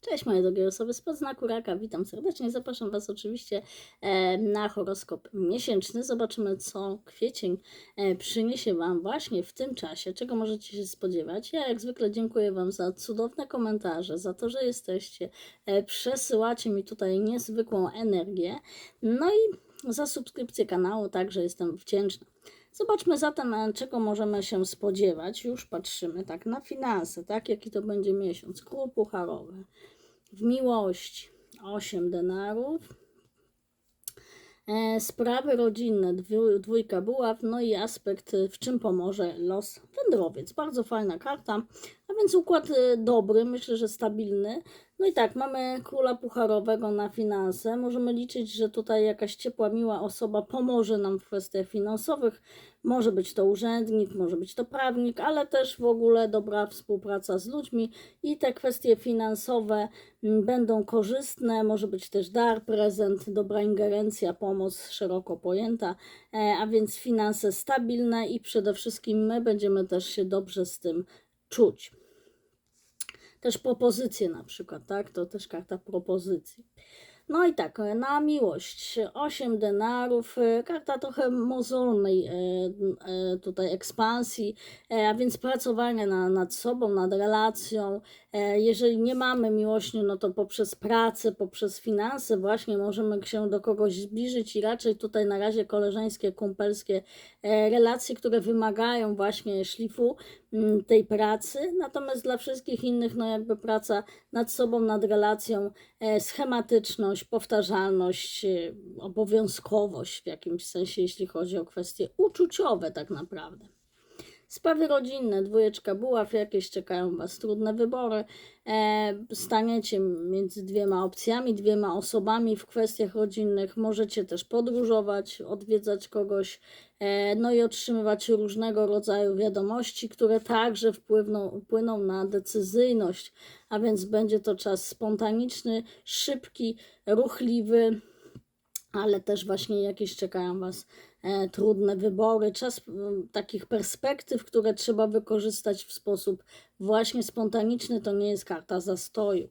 Cześć moje drogie osoby z podznaku raka, witam serdecznie. Zapraszam Was oczywiście e, na horoskop miesięczny. Zobaczymy, co kwiecień e, przyniesie Wam właśnie w tym czasie, czego możecie się spodziewać. Ja jak zwykle dziękuję Wam za cudowne komentarze, za to, że jesteście, e, przesyłacie mi tutaj niezwykłą energię, no i za subskrypcję kanału także jestem wdzięczna. Zobaczmy zatem, e, czego możemy się spodziewać. Już patrzymy tak na finanse, tak jaki to będzie miesiąc. Król pucharowy. W miłości 8 denarów. E, sprawy rodzinne, dwójka buław, no i aspekt, w czym pomoże los wędrowiec. Bardzo fajna karta, a więc układ e, dobry, myślę, że stabilny. No i tak, mamy króla pucharowego na finanse. Możemy liczyć, że tutaj jakaś ciepła, miła osoba pomoże nam w kwestiach finansowych. Może być to urzędnik, może być to prawnik, ale też w ogóle dobra współpraca z ludźmi i te kwestie finansowe mm, będą korzystne. Może być też dar, prezent, dobra ingerencja, pomoc szeroko pojęta, e, a więc finanse stabilne i przede wszystkim my będziemy też się dobrze z tym czuć też propozycje na przykład, tak? To też karta propozycji. No i tak, e, na miłość 8 denarów, e, karta trochę mozolnej e, tutaj ekspansji, a więc pracowania na, nad sobą, nad relacją. Jeżeli nie mamy miłości, no to poprzez pracę, poprzez finanse właśnie możemy się do kogoś zbliżyć i raczej tutaj na razie koleżeńskie, kumpelskie relacje, które wymagają właśnie szlifu mm, tej pracy. Natomiast dla wszystkich innych, no jakby praca nad sobą, nad relacją, schematyczność, powtarzalność, e, obowiązkowość w jakimś sensie, jeśli chodzi o kwestie uczuciowe tak naprawdę. Sprawy rodzinne, dwójeczka buław, jakieś czekają Was trudne wybory. E, staniecie między dwiema opcjami, dwiema osobami w kwestiach rodzinnych. Możecie też podróżować, odwiedzać kogoś, e, no i otrzymywać różnego rodzaju wiadomości, które także wpłyną, wpłyną na decyzyjność, a więc będzie to czas spontaniczny, szybki, ruchliwy ale też właśnie jakieś czekają Was e, trudne wybory, czas takich perspektyw, które trzeba wykorzystać w sposób właśnie spontaniczny, to nie jest karta zastoju.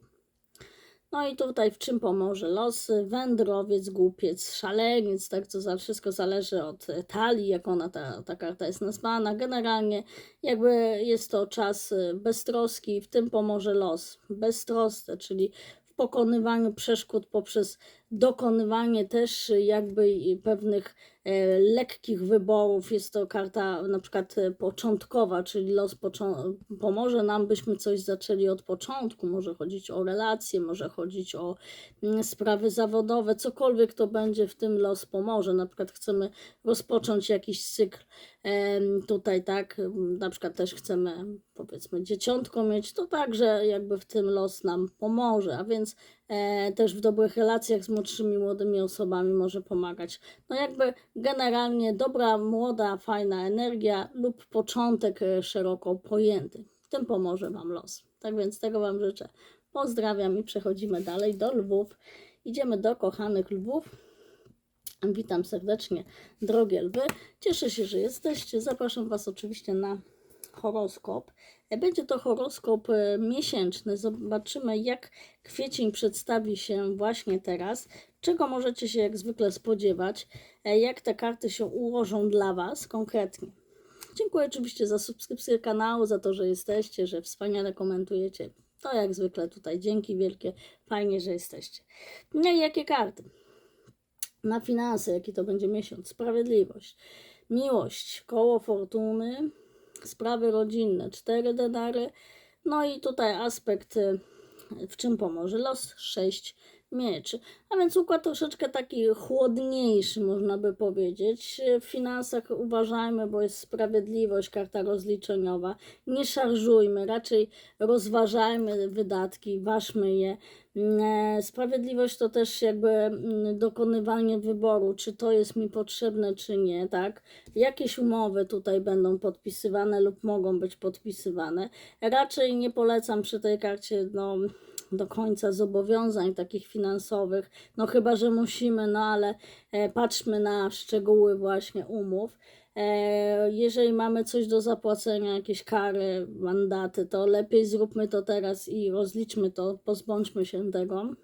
No i tutaj w czym pomoże los? Wędrowiec, głupiec, szaleniec, tak to za wszystko zależy od e, talii, jak ona ta, ta karta jest nazwana. Generalnie jakby jest to czas e, beztroski, w tym pomoże los. Beztrosce, czyli w pokonywaniu przeszkód poprzez dokonywanie też jakby i pewnych e, lekkich wyborów. Jest to karta na przykład e, początkowa, czyli los pomoże nam, byśmy coś zaczęli od początku. Może chodzić o relacje, może chodzić o mm, sprawy zawodowe, cokolwiek to będzie, w tym los pomoże. Na przykład chcemy rozpocząć jakiś cykl tutaj, tak, na przykład też chcemy powiedzmy dzieciątko mieć, to także jakby w tym los nam pomoże, a więc też w dobrych relacjach z młodszymi, młodymi osobami może pomagać. No jakby generalnie dobra, młoda, fajna energia lub początek e, szeroko pojęty. W tym pomoże Wam los. Tak więc tego Wam życzę. Pozdrawiam i przechodzimy dalej do Lwów. Idziemy do kochanych Lwów. Witam serdecznie, drogie lwy. Cieszę się, że jesteście. Zapraszam Was oczywiście na horoskop. Będzie to horoskop e, miesięczny. Zobaczymy, jak kwiecień przedstawi się właśnie teraz. Czego możecie się jak zwykle spodziewać, e, jak te karty się ułożą dla Was konkretnie. Dziękuję oczywiście za subskrypcję kanału, za to, że jesteście, że wspaniale komentujecie. To jak zwykle tutaj dzięki wielkie, fajnie, że jesteście. No i jakie karty? Na finanse, jaki to będzie miesiąc? Sprawiedliwość, miłość, koło fortuny, sprawy rodzinne 4 denary. No i tutaj aspekt, y, w czym pomoże los 6 mieć. A więc układ troszeczkę taki chłodniejszy, można by powiedzieć. E, w finansach uważajmy, bo jest sprawiedliwość, karta rozliczeniowa. Nie szarżujmy, raczej rozważajmy wydatki, ważmy je. Mm, e, sprawiedliwość to też jakby mm, dokonywanie wyboru, czy to jest mi potrzebne, czy nie, tak? Jakieś umowy tutaj będą podpisywane lub mogą być podpisywane. Raczej nie polecam przy tej karcie, no do końca zobowiązań takich finansowych, no chyba, że musimy, no ale e, patrzmy na szczegóły właśnie umów. E, jeżeli mamy coś do zapłacenia, jakieś kary, mandaty, to lepiej zróbmy to teraz i rozliczmy to, pozbądźmy się tego.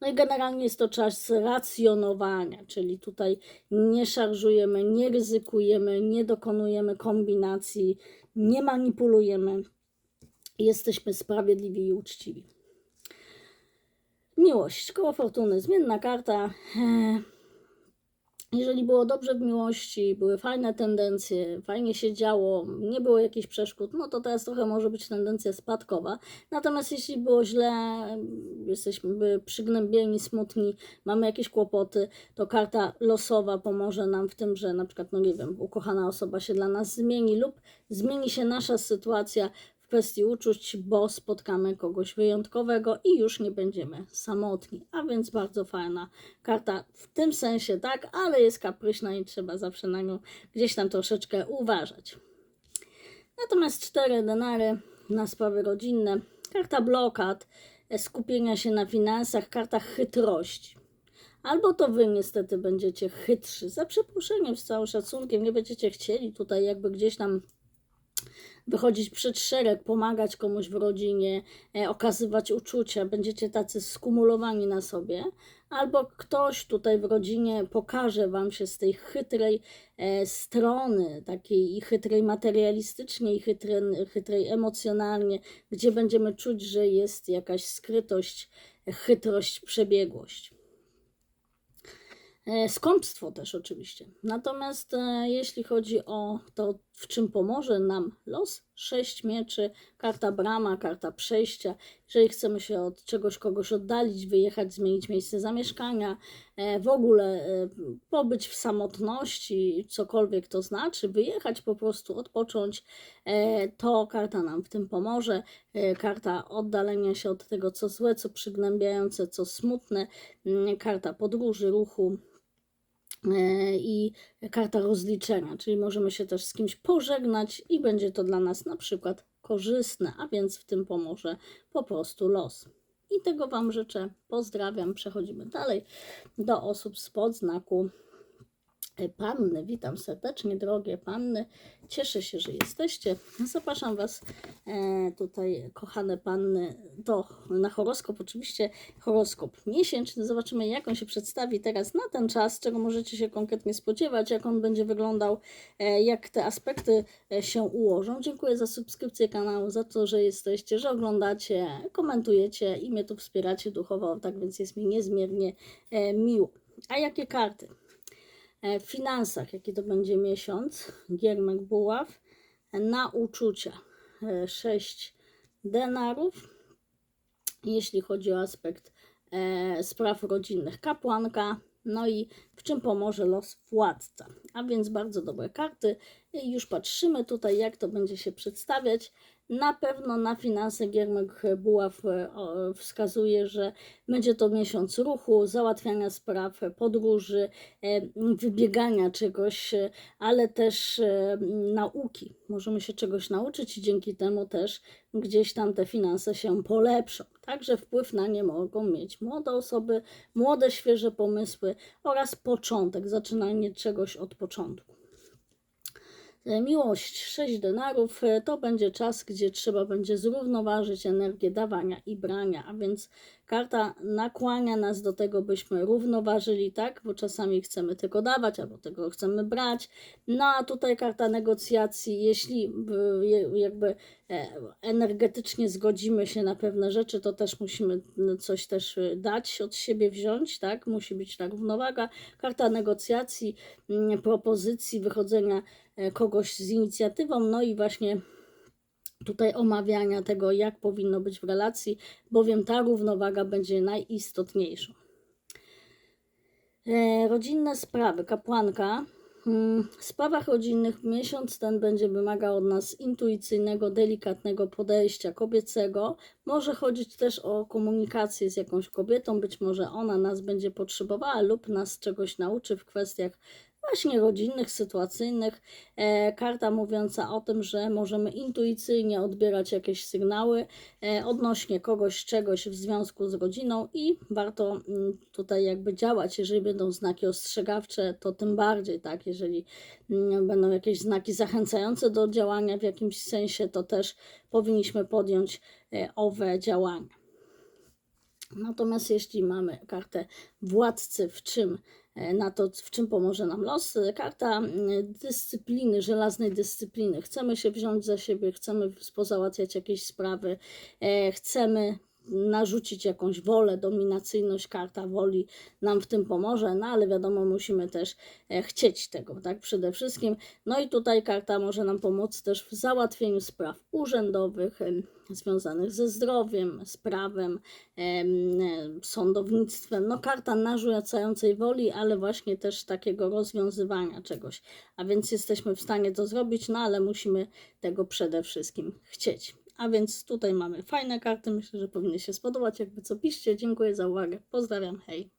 No i generalnie jest to czas racjonowania, czyli tutaj nie szarżujemy, nie ryzykujemy, nie dokonujemy kombinacji, nie manipulujemy. Jesteśmy sprawiedliwi i uczciwi. Miłość, koło fortuny, zmienna karta. Eee, jeżeli było dobrze w miłości, były fajne tendencje, fajnie się działo, nie było jakichś przeszkód, no to teraz trochę może być tendencja spadkowa. Natomiast jeśli było źle, jesteśmy przygnębieni, smutni, mamy jakieś kłopoty, to karta losowa pomoże nam w tym, że na przykład, no nie wiem, ukochana osoba się dla nas zmieni lub zmieni się nasza sytuacja kwestii uczuć, bo spotkamy kogoś wyjątkowego i już nie będziemy samotni. A więc bardzo fajna karta w tym sensie, tak, ale jest kapryśna i trzeba zawsze na nią gdzieś tam troszeczkę uważać. Natomiast cztery denary na sprawy rodzinne, karta blokad, e, skupienia się na finansach, karta chytrości. Albo to wy niestety będziecie chytrzy, za przeproszeniem, z całym szacunkiem, nie będziecie chcieli tutaj jakby gdzieś tam wychodzić przed szereg, pomagać komuś w rodzinie, e, okazywać uczucia, będziecie tacy skumulowani na sobie, albo ktoś tutaj w rodzinie pokaże Wam się z tej chytrej e, strony, takiej i chytrej materialistycznie, i chytrej, chytrej emocjonalnie, gdzie będziemy czuć, że jest jakaś skrytość, chytrość, przebiegłość. E, Skąpstwo też oczywiście. Natomiast e, jeśli chodzi o to, w czym pomoże nam los, sześć mieczy, karta brama, karta przejścia. Jeżeli chcemy się od czegoś, kogoś oddalić, wyjechać, zmienić miejsce zamieszkania, e, w ogóle e, pobyć w samotności, cokolwiek to znaczy, wyjechać po prostu, odpocząć, e, to karta nam w tym pomoże. Karta oddalenia się od tego, co złe, co przygnębiające, co smutne, mm, karta podróży, ruchu, i karta rozliczenia, czyli możemy się też z kimś pożegnać i będzie to dla nas na przykład korzystne, a więc w tym pomoże po prostu los. I tego Wam życzę. Pozdrawiam. Przechodzimy dalej do osób spod znaku panny. Witam serdecznie, drogie panny. Cieszę się, że jesteście. Zapraszam Was e, tutaj, kochane panny, do, na horoskop. Oczywiście horoskop miesięczny. Zobaczymy, jak on się przedstawi teraz na ten czas, czego możecie się konkretnie spodziewać, jak on będzie wyglądał, e, jak te aspekty e, się ułożą. Dziękuję za subskrypcję kanału, za to, że jesteście, że oglądacie, komentujecie i mnie tu wspieracie duchowo. Tak więc jest mi niezmiernie e, miło. A jakie karty? E, w finansach, jaki to będzie miesiąc, Giermek Buław, na uczucia 6 denarów, jeśli chodzi o aspekt e, spraw rodzinnych, kapłanka, no i w czym pomoże los władca. A więc bardzo dobre karty. I już patrzymy tutaj, jak to będzie się przedstawiać. Na pewno na finanse Giermek Buław e, wskazuje, że będzie to miesiąc ruchu, załatwiania spraw, podróży, e, wybiegania czegoś, e, ale też nauki. Możemy się czegoś nauczyć i dzięki temu też gdzieś tam te finanse się polepszą. Także wpływ na nie mogą mieć młode osoby, młode, świeże pomysły oraz początek, zaczynanie czegoś od początku. E, miłość 6 denarów e, to będzie czas, gdzie trzeba będzie zrównoważyć energię dawania i brania, a więc karta nakłania nas do tego, byśmy równoważyli, tak? Bo czasami chcemy tylko dawać, albo tego chcemy brać. No a tutaj karta negocjacji, jeśli jakby e, energetycznie zgodzimy się na pewne rzeczy, to też musimy coś też dać od siebie wziąć, tak? Musi być ta równowaga. Karta negocjacji, mm, propozycji, wychodzenia kogoś z inicjatywą, no i właśnie tutaj omawiania tego, jak powinno być w relacji, bowiem ta równowaga będzie najistotniejszą. E, rodzinne sprawy, kapłanka. Hmm, w sprawach rodzinnych miesiąc ten będzie wymagał od nas intuicyjnego, delikatnego podejścia kobiecego. Może chodzić też o komunikację z jakąś kobietą, być może ona nas będzie potrzebowała lub nas czegoś nauczy w kwestiach właśnie rodzinnych, sytuacyjnych. E, karta mówiąca o tym, że możemy intuicyjnie odbierać jakieś sygnały e, odnośnie kogoś, czegoś w związku z rodziną i warto mm, tutaj jakby działać. Jeżeli będą znaki ostrzegawcze, to tym bardziej, tak? Jeżeli mm, będą jakieś znaki zachęcające do działania w jakimś sensie, to też powinniśmy podjąć e, owe działania. Natomiast jeśli mamy kartę władcy, w czym na to, w czym pomoże nam los, e, karta mm, dyscypliny, żelaznej dyscypliny. Chcemy się wziąć za siebie, chcemy pozałatwiać jakieś sprawy, e, chcemy narzucić jakąś wolę, dominacyjność, karta woli nam w tym pomoże, no ale wiadomo, musimy też e, chcieć tego, tak, przede wszystkim. No i tutaj karta może nam pomóc też w załatwieniu spraw urzędowych, związanych ze zdrowiem, z prawem, em, e, sądownictwem. No karta narzucającej woli, ale właśnie też takiego rozwiązywania czegoś. A więc jesteśmy w stanie to zrobić, no ale musimy tego przede wszystkim chcieć. A więc tutaj mamy fajne karty, myślę, że powinny się spodobać. Jakby co piszcie, dziękuję za uwagę. Pozdrawiam, hej.